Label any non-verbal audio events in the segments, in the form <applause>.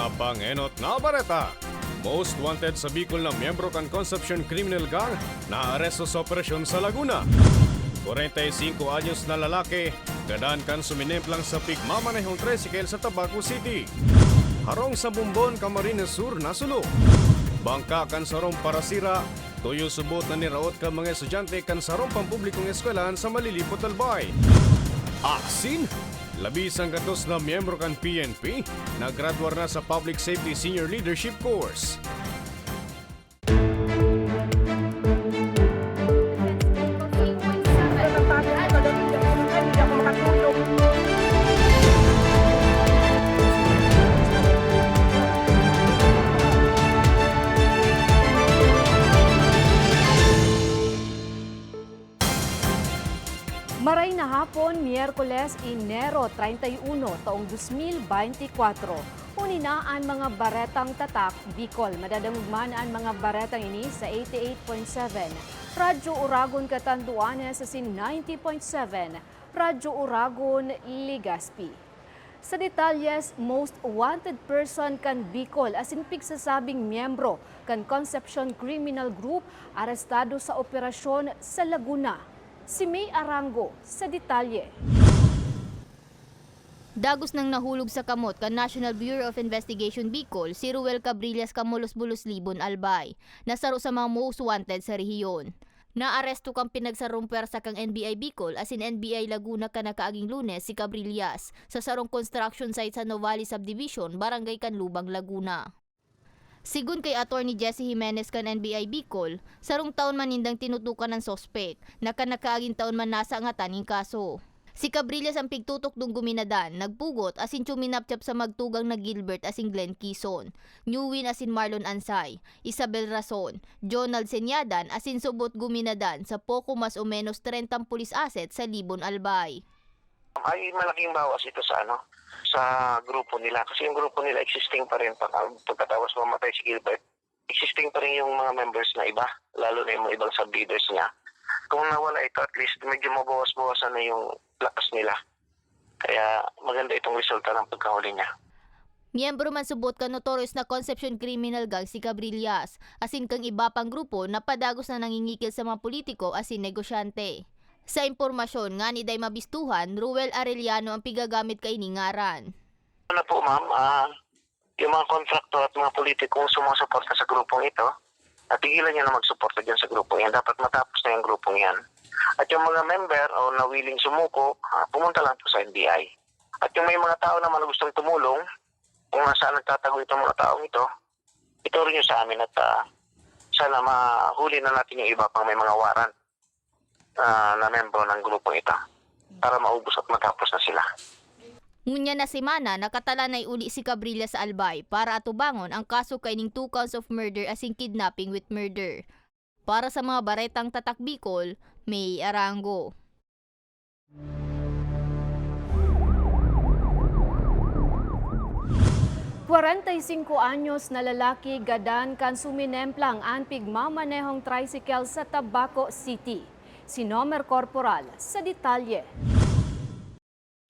mga bangenot nga bareta. Most wanted sa Bicol na miyembro kan Concepcion Criminal Gang na aresto sa operasyon sa Laguna. 45 anyos na lalaki, gadaan kan suminemplang sa pigmamanehong tricycle sa Tabaco City. Harong sa Bumbon, Camarines Sur, nasulo. Bangka kan sarong parasira, tuyo subot na niraot ka mga estudyante kan sarong pampublikong eskwelahan sa Malilipot Albay. Aksin? Labis ang gatos na miyembro kan PNP na graduar na sa Public Safety Senior Leadership Course. Hapon, Miyerkules, Enero 31, taong 2024. Unina ang mga baretang tatak, Bicol. Madadamugman ang mga baretang ini sa 88.7. Radyo Uragon Catanduanes sa sin 90.7. Radyo Uragon, Ligaspi. Sa detalyes, most wanted person kan Bicol as in pigsasabing miyembro kan Concepcion Criminal Group arestado sa operasyon sa Laguna. Si May Arango sa detalye. Dagos nang nahulog sa kamot kan National Bureau of Investigation Bicol si Ruel Cabrillas Kamulos-Bulos Libon Albay, nasaro sa mga most wanted sa rehiyon. Naaresto kang pinagsarumper sa kang NBI Bicol as in NBI Laguna ka nakaaging lunes si Cabrillas sa sarong construction site sa Novali Subdivision, Barangay Canlubang, Laguna. Sigun kay Attorney Jesse Jimenez kan NBI Bicol, sarong taon man nindang tinutukan ng sospek, na kanakaaging taon man nasa nga taning kaso. Si Cabrillas ang pigtutok dung guminadan, nagpugot asin chuminapchap sa magtugang na Gilbert asin Glenn Quezon, Newwin asin Marlon Ansay, Isabel Rason, Jonald Senyadan asin subot guminadan sa poko mas o menos 30 pulis asset sa Libon Albay. ay malaking bawas ito sa ano sa grupo nila. Kasi yung grupo nila existing pa rin. Pag, pagkatapos mamatay si Gilbert existing pa rin yung mga members na iba. Lalo na yung mga ibang sub-leaders niya. Kung nawala ito at least medyo mabawas-bawasan na yung lakas nila. Kaya maganda itong resulta ng pagkahuli niya. Miyembro man subot ka notorious na Concepcion Criminal Gang si Cabrillas, asin kang iba pang grupo na padagos na nangingikil sa mga politiko asin negosyante. Sa impormasyon nga ni Day Mabistuhan, Ruel Arellano ang pigagamit kay Ningaran. Ano po ma'am, ah, yung mga kontraktor at mga politikong sumusuporta sa grupong ito, natigilan niya na magsuporta dyan sa grupong yan. Dapat matapos na yung grupong yan. At yung mga member o na willing sumuko, ah, pumunta lang po sa NBI. At yung may mga tao naman na gustong tumulong, kung nasaan nagtatago itong mga taong ito, rin yung sa amin at ah, sana mahuli na natin yung iba pang may mga warrant ah, na membro ng grupong ito para maubos at matapos na sila. Ngunya na semana nakatala na uli si Cabrillas sa Albay para atubangon ang kaso kay ning two counts of murder asing kidnapping with murder. Para sa mga baretang tatak Bicol, May Arango. 45 anyos na lalaki gadan kan suminemplang ang pigmamanehong tricycle sa Tabaco City. Si Nomer Corporal sa detalye.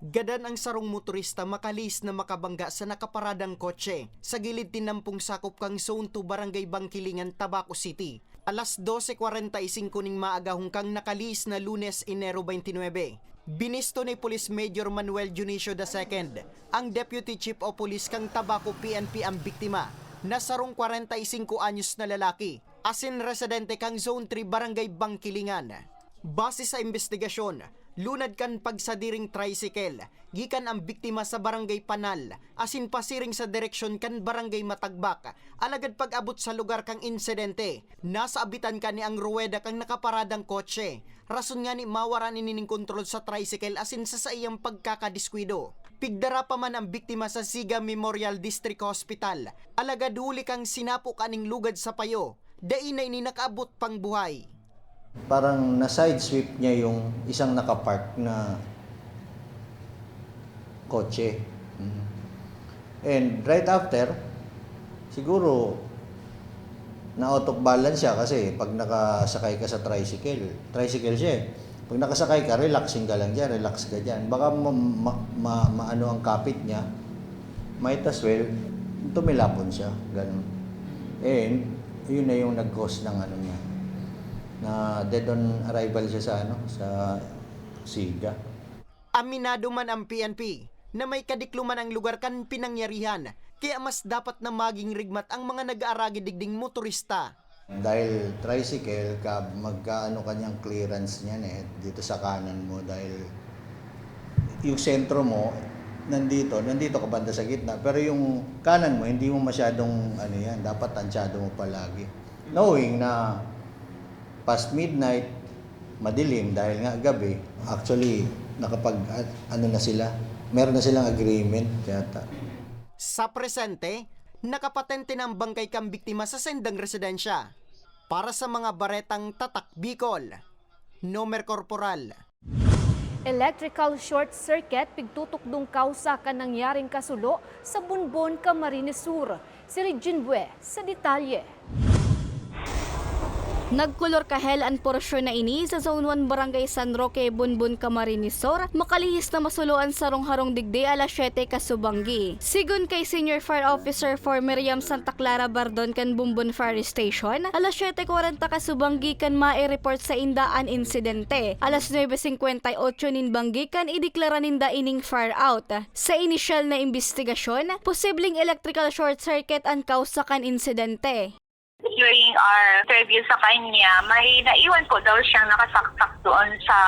Gadan ang sarong motorista makalis na makabangga sa nakaparadang kotse sa gilid tinampong sakop kang Zone 2 Barangay Bangkilingan, Tabaco City. Alas 12.45 ning maagahong kang nakalis na lunes Enero 29. Binisto ni Police Major Manuel Junicio II, ang Deputy Chief of Police kang Tabaco PNP ang biktima na sarong 45 anyos na lalaki, asin residente kang Zone 3 Barangay Bangkilingan. Base sa investigasyon, lunad kan pagsadiring tricycle, gikan ang biktima sa barangay Panal, asin pasiring sa direksyon kan barangay Matagbak, alagad pag-abot sa lugar kang insidente, nasa abitan ka ni ang ruweda kang nakaparadang kotse, rason nga ni mawaran inining kontrol sa tricycle asin sa sa iyang pagkakadiskwido. Pigdara pa man ang biktima sa Siga Memorial District Hospital, alagad huli kang sinapo kaning lugad sa payo, dainay ni nakaabot pang buhay. Parang na-sidesweep niya yung isang nakapark na kotse. Mm. And right after, siguro na-out of balance siya kasi pag nakasakay ka sa tricycle, tricycle siya eh. Pag nakasakay ka, relaxing ka lang dyan, relax ka dyan. Baka ma- ma- ma- maano ang kapit niya, might as well, tumilapon siya, ganun. And, yun na yung nag-cause ng ano niya, na dead on arrival siya sa ano, sa Siga. Aminado man ang PNP na may kadikluman ang lugar kan pinangyarihan, kaya mas dapat na maging rigmat ang mga nag-aaragi digding motorista. Dahil tricycle, ka, magkaano kanyang clearance niyan eh, dito sa kanan mo dahil yung sentro mo, nandito, nandito ka banda sa gitna. Pero yung kanan mo, hindi mo masyadong, ano yan, dapat tansyado mo palagi. Knowing na past midnight, madilim dahil nga gabi, actually, nakapag, ano na sila, meron na silang agreement, yata. Sa presente, nakapatente ng bangkay kang biktima sa sendang residensya. Para sa mga baretang tatak Bicol, Nomer Corporal. Electrical short circuit pigtutukdong kausa ka nangyaring kasulo sa Bunbon, Camarines Sur. Si Regine Bue sa detalye. Nagkulor kahel ang porsyon na ini sa Zone 1 Barangay San Roque, Bunbun, Camarines Sur, makalihis na masuluan sa rongharong digdi alas 7 kasubanggi. Sigun kay Senior Fire Officer for Miriam Santa Clara Bardon kan Bumbun Fire Station, alas 7.40 kasubanggi kan mai-report sa inda an insidente. Alas 9.58 nin banggi kan ideklara ninda ining fire out. Sa initial na investigasyon, posibleng electrical short circuit ang kausa kan insidente. During our interview sa kanya, may naiwan po daw siyang nakasaksak doon sa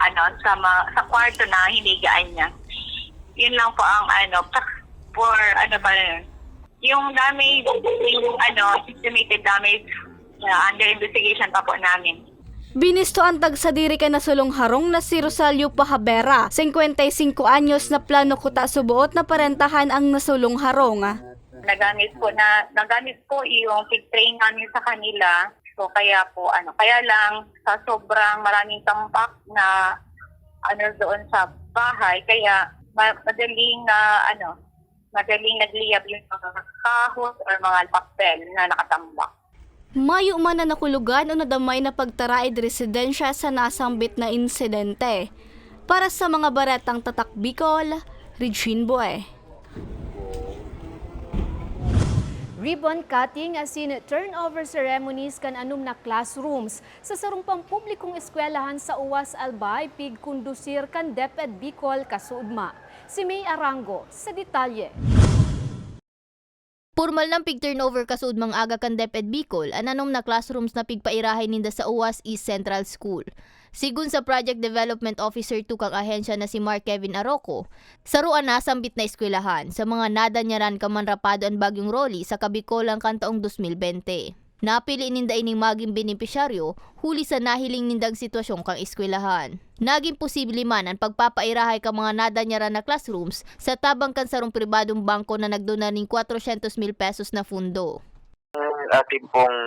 ano sa ma- sa kwarto na hinigaan niya. Yun lang po ang ano for ano pa rin. Yung damage, yung ano, estimated damage na under investigation pa po namin. Binisto ang tagsadiri ka na sulong harong na si Rosalio Pahabera, 55 anyos na plano kuta subuot na parentahan ang nasulong harong. Nagamit po na nagamit po yung pig train namin sa kanila. So kaya po ano, kaya lang sa sobrang maraming tampak na ano doon sa bahay, kaya ma- madaling na ano, madaling nagliyab yung mga kahos or mga papel na nakatambak. Mayo man na nakulugan o nadamay na pagtaraid residensya sa nasambit na insidente. Para sa mga baretang tatak Bicol, Regine Boy. Ribbon cutting as in turnover ceremonies kan anum na classrooms sa sarong pampublikong eskwelahan sa Uwas Albay pig kundusir kan DepEd Bicol kasuudma. Si May Arango sa detalye. Formal ng pig turnover kasud mang aga kan DepEd Bicol, ananom na classrooms na pigpairahay ninda sa UAS East Central School. Sigun sa Project Development Officer 2 kang ahensya na si Mark Kevin Aroco, saruan na sambit na eskwelahan sa mga nada niyaran kaman rapado ang bagyong roli sa Kabikolang kan taong 2020. Napili ninda ining maging benepisyaryo huli sa nahiling nindang sitwasyon kang eskwelahan. Naging posible man ang pagpapairahay ka mga nada niyaran na classrooms sa tabang kan sarong pribadong bangko na nagdona ning 400 mil pesos na fundo. Ang ating pong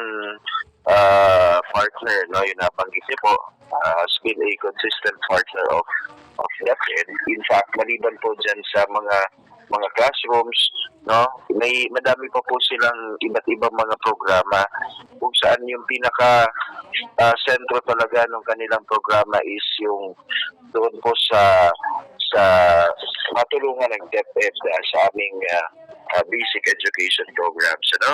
ah, partner, no, yung nabanggit niyo po, ah, has been a consistent partner of of DepEd. In fact, maliban po dyan sa mga mga classrooms, no, may madami pa po silang iba't ibang mga programa kung saan yung pinaka ah, sentro talaga ng kanilang programa is yung doon po sa sa matulungan ng DepEd sa aming ah, ah, basic education programs, ano?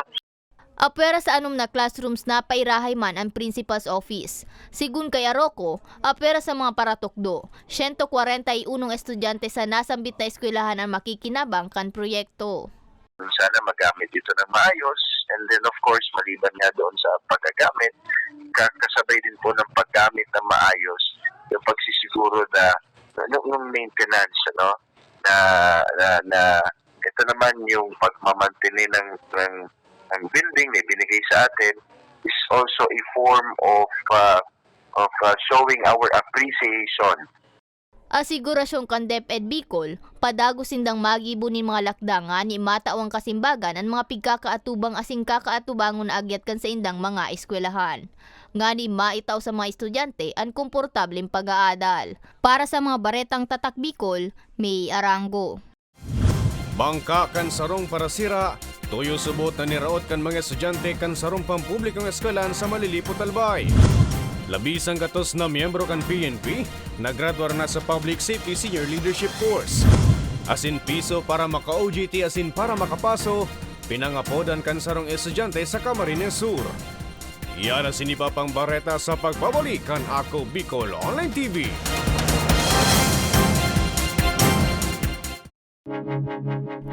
Apera sa anom na classrooms na pairahay man ang principal's office. Sigun kay Aroko, apera sa mga paratokdo. 141 estudyante sa nasambit na eskwelahan ang makikinabang kan proyekto. sana magamit ito ng maayos and then of course maliban nga doon sa paggagamit ka- kasabay din po ng paggamit ng maayos yung pagsisiguro na ng, ng maintenance ano na, na na ito naman yung pagmamantini ng ng, ng building na binigay sa atin is also a form of uh, of uh, showing our appreciation Asigurasyon kan DepEd Bicol, padago sindang magibo ni mga lakda nga ni matawang kasimbagan ang mga pigkakaatubang asing kakaatubangon na agyat kan sa indang mga eskwelahan. Nga ni maitaw sa mga estudyante ang komportableng pag-aadal. Para sa mga baretang tatak Bicol, may arango. Bangka kan sarong para sira, tuyo subot na niraot kan mga estudyante kan sarong pampublikong eskwelahan sa Malilipot Albay. Labis ang gatos na miyembro kan PNP, nagradwar na sa Public Safety Senior Leadership Course. Asin piso para maka-OJT asin para makapaso, pinangapodan kan sarong estudyante sa Camarines Sur. Iyan ang sinipapang bareta sa pagbabalik kan Ako Bicol Online TV.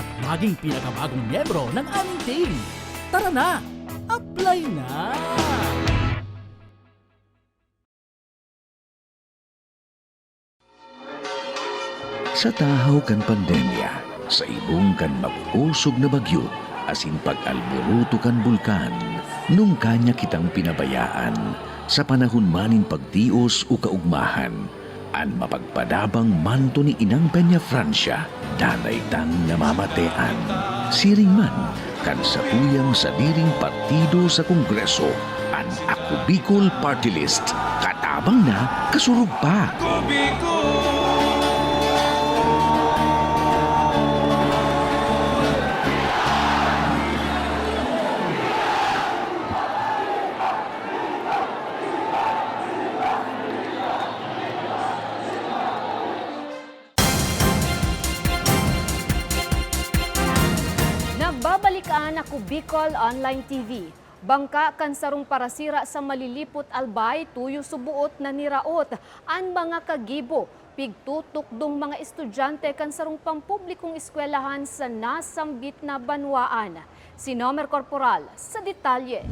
at maging pinakabagong miyembro ng aming team. Tara na! Apply na! Sa tahaw kan pandemya, sa ibong kan makusog na bagyo, asin pag-alboruto kan bulkan, nung kanya kitang pinabayaan, sa panahon manin pagtios o kaugmahan, an mapagpadabang manto ni Inang Peña Francia, danay tan namamatean. Siring man, kan sa tuyang sa diring partido sa Kongreso, an Ako Bicol Party List, katabang na kasurug pa. Nagbabalikan Bicol Online TV. Bangka kan sarong parasira sa malilipot albay tuyo subuot na niraot an mga kagibo pigtutok dong mga estudyante kan sarong pampublikong eskwelahan sa nasambit na banwaan. Si Nomer Corporal sa detalye.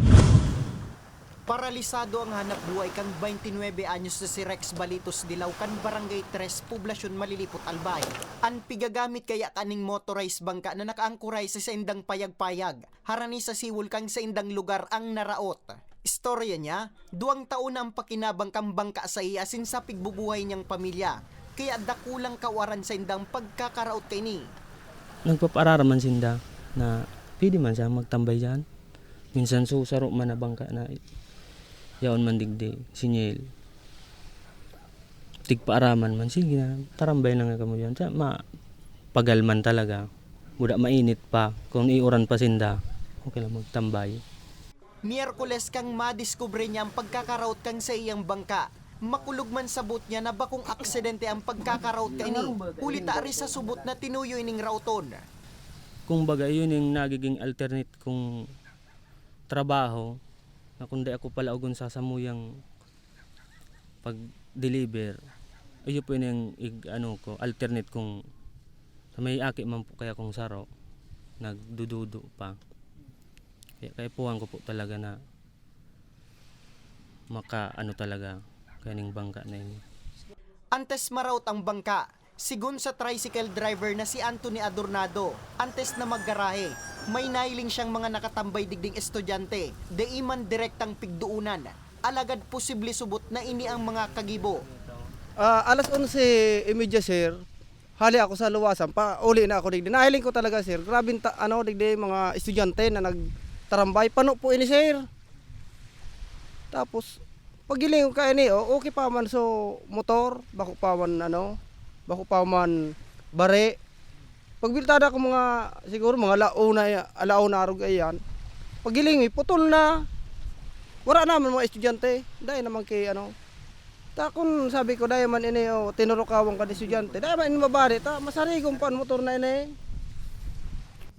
Paralisado ang hanap buhay kang 29 anyos na si Rex Balitos Dilaw kan Barangay 3, Poblasyon Malilipot Albay. An pigagamit kaya kaning motorized bangka na nakaangkuray sa saindang payag-payag. Harani sa siwol kang sa indang lugar ang naraot. Istorya niya, duwang taon na ang pakinabang kang bangka sa iya asin sa pigbubuhay niyang pamilya. Kaya dakulang kawaran sa indang pagkakaraot kay ni. nagpapararaman sinda na pwede man siya magtambay dyan. Minsan susaro man na bangka na yaon man digdi, sinyel. Tigpaaraman man, sige na, tarambay lang nga kamo dyan. Siya, ma, pagalman talaga. Buda mainit pa, kung iuran pa sinda, okay lang magtambay. Miyerkules kang madiskubre niya ang pagkakaraot kang sa iyang bangka. Makulog man sabot niya na bakong aksidente ang pagkakaraot kay ni. Huli taari sa subot na tinuyo ining rauton. Kung baga, yun yung nagiging alternate kong trabaho na kundi ako pala ugon sasamuyang pag-deliver. Ayun po yun yung ig- ano ko, alternate kong sa may aki man po kaya kong saro nagdududo pa. Kaya kaya puwan ko po talaga na maka ano talaga kaning bangka na yun. Antes maraot ang bangka. Sigun sa tricycle driver na si Anthony Adornado, antes na maggarahe, may nailing siyang mga nakatambay digding estudyante, deiman direktang pigduunan. Alagad posible subot na ini ang mga kagibo. Ah, alas 11 imedya sir. Hali ako sa luwasan pa uli na ako digdi. Nahiling ko talaga sir. Grabe ta, ano digdi mga estudyante na nagtarambay pano po ini sir. Tapos pagiling ko kay ni oh, okay pa man so motor, bako pa man ano, bako pa man bare. Pagbiltada ko mga siguro mga launa alauna arog ayan. pagilingi, putol na. Wala naman mga estudyante. Dahil naman kay ano. Ta kung sabi ko dahil man ini oh, tinurukawang ka ni estudyante. Dahil man ini mabari ta masarigong pan motor na ini.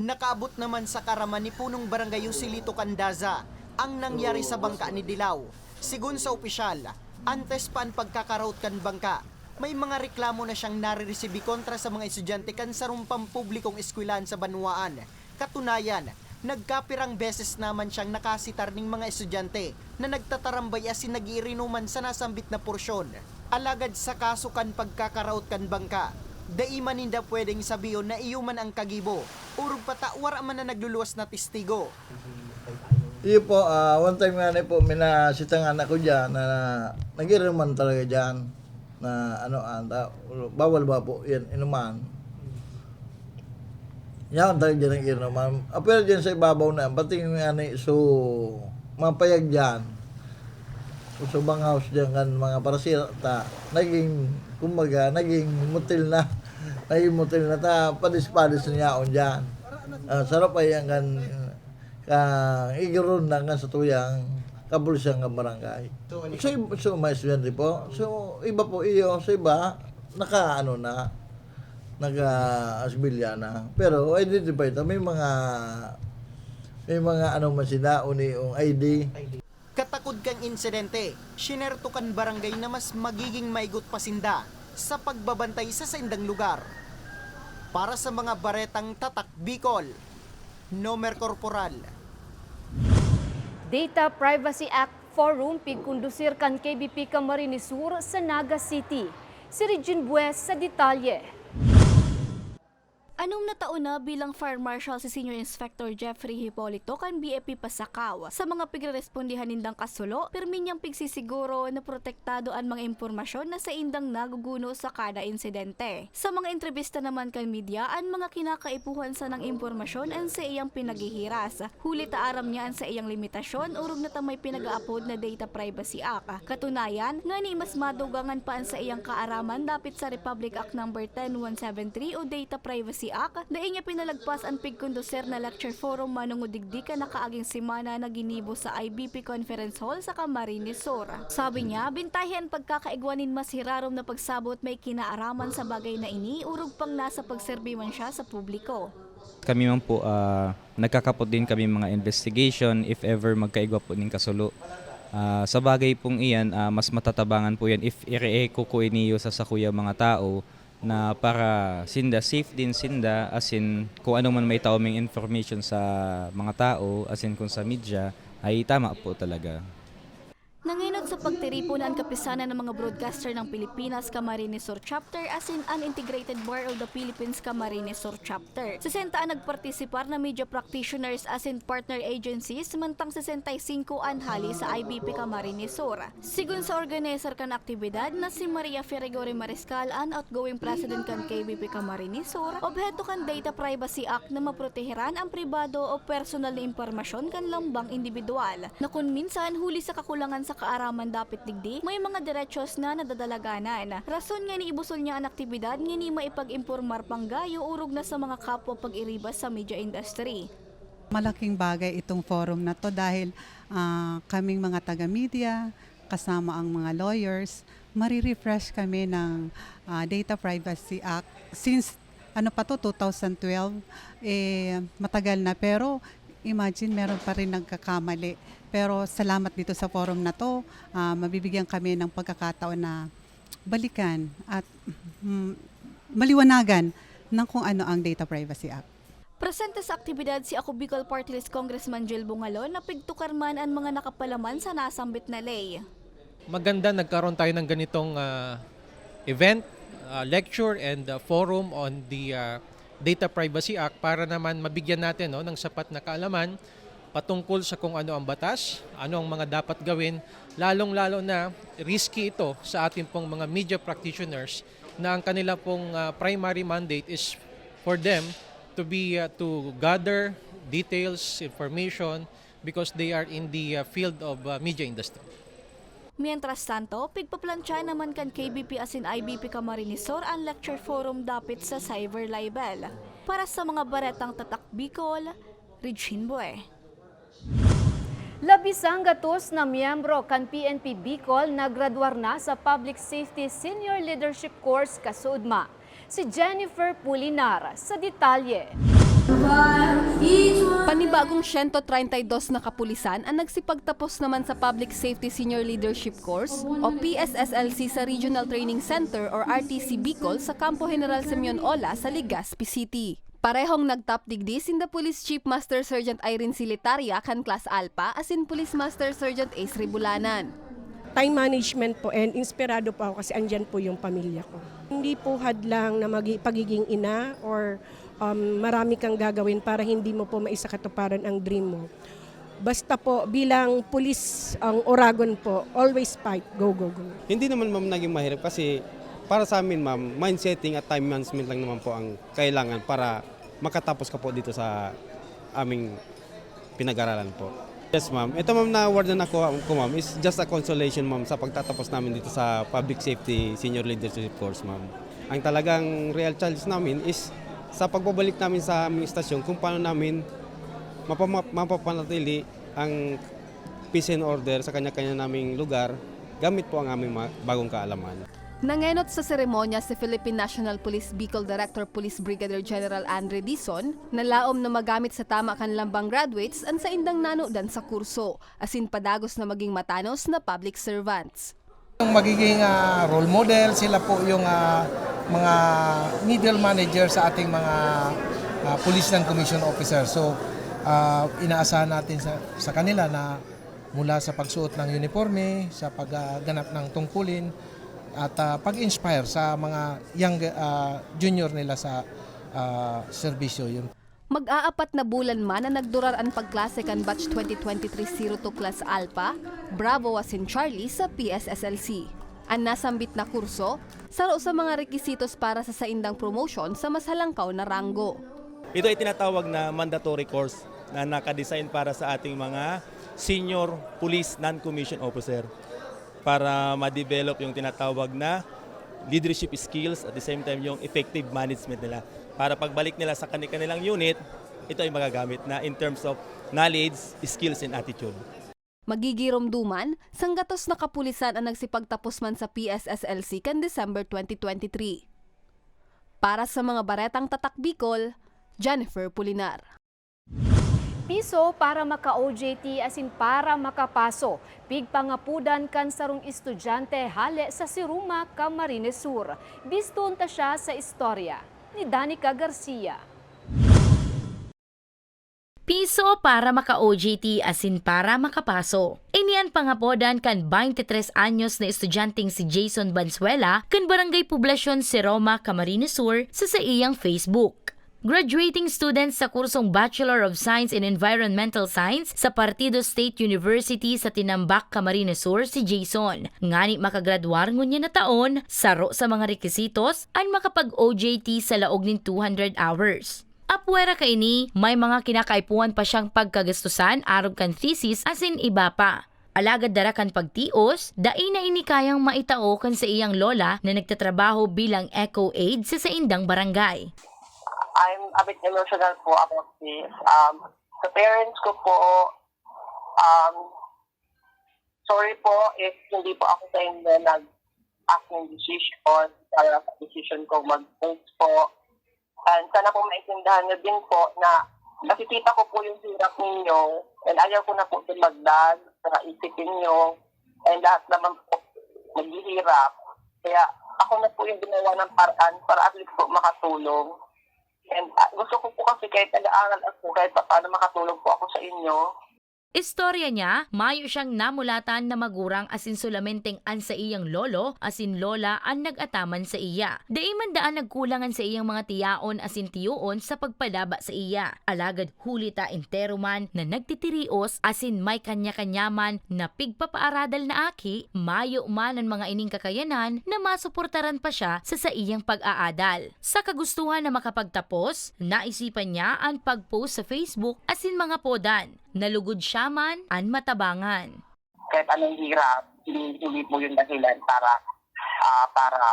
Nakaabot naman sa karaman ni punong barangay Yosilito Candaza ang nangyari sa bangka ni Dilaw. Sigun sa opisyal, antes pa ang pagkakaraot kan bangka, may mga reklamo na siyang nariresibi kontra sa mga estudyante kan sa rumpang publikong eskwelahan sa Banwaan. Katunayan, nagkapirang beses naman siyang nakasitar ng mga estudyante na nagtatarambay asin nagiirinuman sa nasambit na porsyon. Alagad sa kaso kan pagkakaraot kan bangka, Dai man hindi pwedeng sabiyon na iyo man ang kagibo. Urog patawar man na nagluluwas na testigo. Iyo po, ah, one time nga na po, minasitangan ako dyan na nagiruman talaga dyan na ano, anda, bawal ba po yan, inuman. Yan talaga ang inuman. Ah, pero dyan sa ibabaw na, pati yung ano, so, mapayag dyan. So, bang house dyan kan mga parasita, naging, kumbaga, naging mutil na. <laughs> Naging mutil na ta, padis-padis na yaon dyan. Ah, sarap ay ang kan, kang igiron na nga sa tuyang kabulisan nga barangay. So, so may estudyante po. So, iba po iyo. So, iba, naka, ano na, naka asbilya na. Pero, identify ito. May mga, may mga ano man sila, uni yung ID. Katakod kang insidente, sinerto kan barangay na mas magiging maigot pasinda sa pagbabantay sa saindang lugar. Para sa mga baretang tatak Bicol, Nomer Corporal. Data Privacy Act Forum pigkundusir kan KBP Camarines sa Naga City. Si Regine Bues sa detalye. Anong nataon na bilang Fire Marshal si Senior Inspector Jeffrey Hipolito kan BFP Pasakaw sa mga pigrespondihan nindang kasulo, pirmi niyang pigsisiguro na protektado ang mga impormasyon na sa indang naguguno sa kada insidente. Sa mga entrevista naman kan media, ang mga kinakaipuhan sa ng impormasyon ang sa iyang pinagihiras. Huli taaram niya ang sa iyang limitasyon, urog na tamay pinag-upload na Data Privacy Act. Katunayan, nga ni mas madugangan pa ang sa iyang kaaraman dapit sa Republic Act No. 10173 o Data Privacy Act, daing niya pinalagpas ang pigkonduser na lecture forum manungudigdi ka nakaaging simana na ginibo sa IBP Conference Hall sa Camarines Sur. Sabi niya, bintahian pagkakaigwanin mas hirarom na pagsabot may kinaaraman sa bagay na ini, urog pang nasa pagserbi man siya sa publiko. Kami man po, ah, nagkakapot din kami mga investigation if ever magkaigwa po ng kasulo. Ah, sa bagay pong iyan, ah, mas matatabangan po yan if ire-eco ko iniyo sa sakuya mga tao na para sinda safe din sinda as in kung ano man may taoming information sa mga tao as in kung sa media ay tama po talaga. Nanginod sa pagtiripon ang kapisanan ng mga broadcaster ng Pilipinas Camarines Sur Chapter as in Unintegrated Bar of the Philippines Camarines Sur Chapter. 60 ang nagpartisipar na media practitioners as in partner agencies samantang 65 ang hali sa IBP Camarines Sur. Sigun sa organizer kan aktibidad na si Maria Ferregore Mariscal ang outgoing president kan KBP Camarines Sur, obheto kan Data Privacy Act na maproteheran ang pribado o personal na impormasyon kan lambang individual na kung minsan huli sa kakulangan sa kaaraman dapit digdi, may mga diretsos na nadadalaganan. Rason nga ni ibusol niya ang aktibidad nga ni maipag-impormar panggayo urog na sa mga kapwa pag-iribas sa media industry. Malaking bagay itong forum na to dahil ah, kaming mga taga-media, kasama ang mga lawyers, marirefresh kami ng ah, Data Privacy Act since ano pa to 2012 eh matagal na pero imagine meron pa rin nagkakamali pero salamat dito sa forum na to ah, mabibigyan kami ng pagkakataon na balikan at mm, maliwanagan ng kung ano ang Data Privacy Act. Presente sa aktibidad si ako Bicol Party List Congressman Jill Bungalon na pigtukar man ang mga nakapalaman sa nasambit na lay. maganda nagkaroon tayo ng ganitong ah, event, ah, lecture and ah, forum on the ah, Data Privacy Act para naman mabigyan natin no, ng sapat na kaalaman patungkol sa kung ano ang batas, ano ang mga dapat gawin, lalong-lalo na risky ito sa ating pong mga media practitioners na ang kanila pong ah, primary mandate is for them to be ah, to gather details, information because they are in the ah, field of ah, media industry. Mientras tanto, pigpaplansya naman kan KBP asin IBP Camarinesor ang lecture forum dapit sa cyber libel. Para sa mga baretang tatak Bicol, Regine Bue. Labisang gatos na miyembro kan PNP Bicol na graduar na sa Public Safety Senior Leadership Course Kasudma. Si Jennifer Pulinar sa detalye. Panibagong 132 na kapulisan ang nagsipagtapos naman sa Public Safety Senior Leadership Course o PSSLC sa Regional Training Center or RTC Bicol sa Campo General Simeon Ola sa Legazpi City. Parehong nagtop digdi sin the Police Chief Master Sergeant Irene Silitaria kan Class Alpha as in Police Master Sergeant Ace Ribulanan. time management po and inspirado po ako kasi andyan po yung pamilya ko. Hindi po hadlang na magi- pagiging ina or um, marami kang gagawin para hindi mo po maisakatuparan ang dream mo. Basta po bilang pulis ang Oragon po, always fight, go, go, go. Hindi naman ma'am naging mahirap kasi para sa amin ma'am, mind setting at time management lang naman po ang kailangan para makatapos ka po dito sa aming pinag-aralan po. Yes ma'am, ito ma'am na award na nakuha ko ma'am is just a consolation ma'am sa pagtatapos namin dito sa Public Safety Senior Leadership Course ma'am. Ang talagang real challenge namin is sa pagbabalik namin sa aming istasyon kung paano namin mapapanatili ang peace and order sa kanya-kanya naming lugar gamit po ang aming bagong kaalaman. Nangenot sa seremonya si Philippine National Police Bicol Director Police Brigadier General Andre Dizon na laom na magamit sa tama kan lambang graduates ang sa indang nanodan sa kurso, asin padagos na maging matanos na public servants. Yung magiging ah, role model, sila po yung ah, mga middle manager sa ating mga ah, police and commission officer. So, ah, inaasahan natin sa, sa kanila na mula sa pagsuot ng uniforme, sa pagganap ng tungkulin, at ah, pag-inspire sa mga young ah, junior nila sa ah, serbisyo. Yun Mag-aapat na bulan man na nagdurar ang pagklase kan batch 2023-02 Class Alpha, Bravo asin Charlie sa PSSLC. Ang nasambit na kurso, saro sa mga rekisitos para sa saindang promotion sa mas halangkaw na ranggo. Ito ay tinatawag na mandatory course na nakadesign para sa ating mga senior police non-commissioned officer para ma-develop yung tinatawag na leadership skills at the same time yung effective management nila. Para pagbalik nila sa kanilang unit, ito ay magagamit na in terms of knowledge, skills, and attitude. Magigirom duman, sanggatos na kapulisan ang nagsipagtapos man sa PSSLC kan December 2023. Para sa mga baretang tatak Bicol, Jennifer Pulinar. Piso para maka-OJT asin para makapaso. Pigpangapudan kan sarong estudyante hale sa Siruma, Camarines Sur. Biston ta siya sa istorya ni Danica Garcia. Piso para maka-OJT asin para makapaso. Inian pangapodan kan 23 anyos na estudyanteng si Jason Bansuela kan Barangay Poblasyon Seroma, Camarines Sur sa sa iyang Facebook. Graduating student sa kursong Bachelor of Science in Environmental Science sa Partido State University sa Tinambak, Camarines Sur si Jason. Ngani makagraduar ngunya na taon, saro sa mga rekisitos, ang makapag-OJT sa laog nin 200 hours. Apwera kay ni, may mga kinakaipuan pa siyang pagkagastusan arog kan thesis asin iba pa. Alagad dara kan pagtios, dai na ini kayang maitao kan sa iyang lola na nagtatrabaho bilang eco aid sa saindang barangay. I'm a bit emotional po about this. Um, sa parents ko po, um, sorry po if hindi po ako sa inyo nag-ask ng decision para sa decision ko mag-vote po. And sana po maintindihan niyo din po na nakikita ko po yung hirap ninyo and ayaw ko na po din magdag sa isipin niyo and lahat naman po naghihirap. Kaya ako na po yung ginawa ng paraan para at least po makatulong. And uh, gusto ko po kasi kahit nag-aaral ako, kahit pa paano makatulong po ako sa inyo. Istorya niya, mayo siyang namulatan na magurang asin sulamenteng an sa iyang lolo asin lola ang nag-ataman sa iya. Dai man daan nagkulangan sa iyang mga tiyaon asin tiyuon sa pagpadaba sa iya. Alagad hulita entero man na nagtitirios asin may kanya-kanyaman na pigpapaaradal na aki, mayo man ang mga ining kakayanan na masuportaran pa siya sa sa iyang pag-aadal. Sa kagustuhan na makapagtapos, naisipan niya ang pag-post sa Facebook asin mga podan. Nalugod siya man an matabangan. Kahit anong hirap, hindi, po yung dahilan para ah, para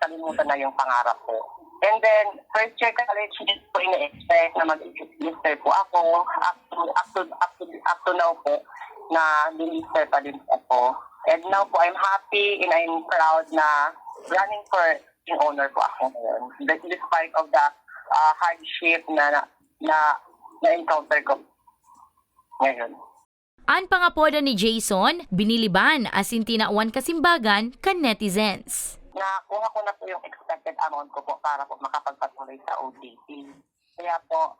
kalimutan na yung pangarap ko. And then, first year college, hindi ko ina-expect na mag-minister po ako. Up to, up to, up to, up to now po na minister pa din ako. And now po, I'm happy and I'm proud na running for in honor po ako ngayon. Des- Despite of the uh, hardship na, na, na-encounter ko ngayon. An pangapoda ni Jason, biniliban asin tinauan kasimbagan kan netizens. Nakuha ko na po yung expected amount ko po para po makapagpatuloy sa OJT. Kaya po,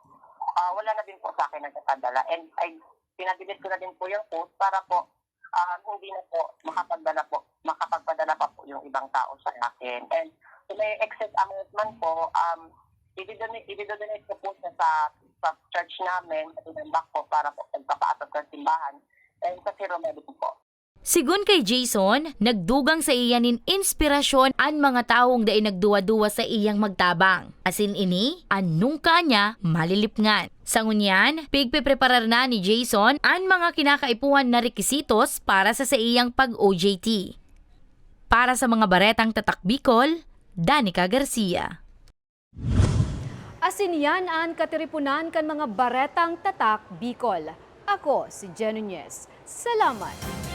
ah, wala na din po sa akin nagkakadala. And I, pinagdidit ko na din po yung post para po ah, hindi na po makapagdala po, makapagpadala pa po yung ibang tao sa akin. And kung may excess amount man po, um, i-donate, i-donate ko po siya sa, sa church namin, sa tinambak po para po pagpapaatap ng simbahan. And sa Zero Medical po. Sigun kay Jason, nagdugang sa iyanin inspirasyon an mga taong dai nagduwa-duwa sa iyang magtabang. Asin ini, anong kanya malilipngan. Sa ngunyan, pigpipreparar na ni Jason ang mga kinakaipuhan na rekisitos para sa sa iyang pag-OJT. Para sa mga baretang tatak Bicol, Danica Garcia. Asin yan ang katiripunan kan mga baretang tatak Bicol. Ako si Jen Nunez. Salamat!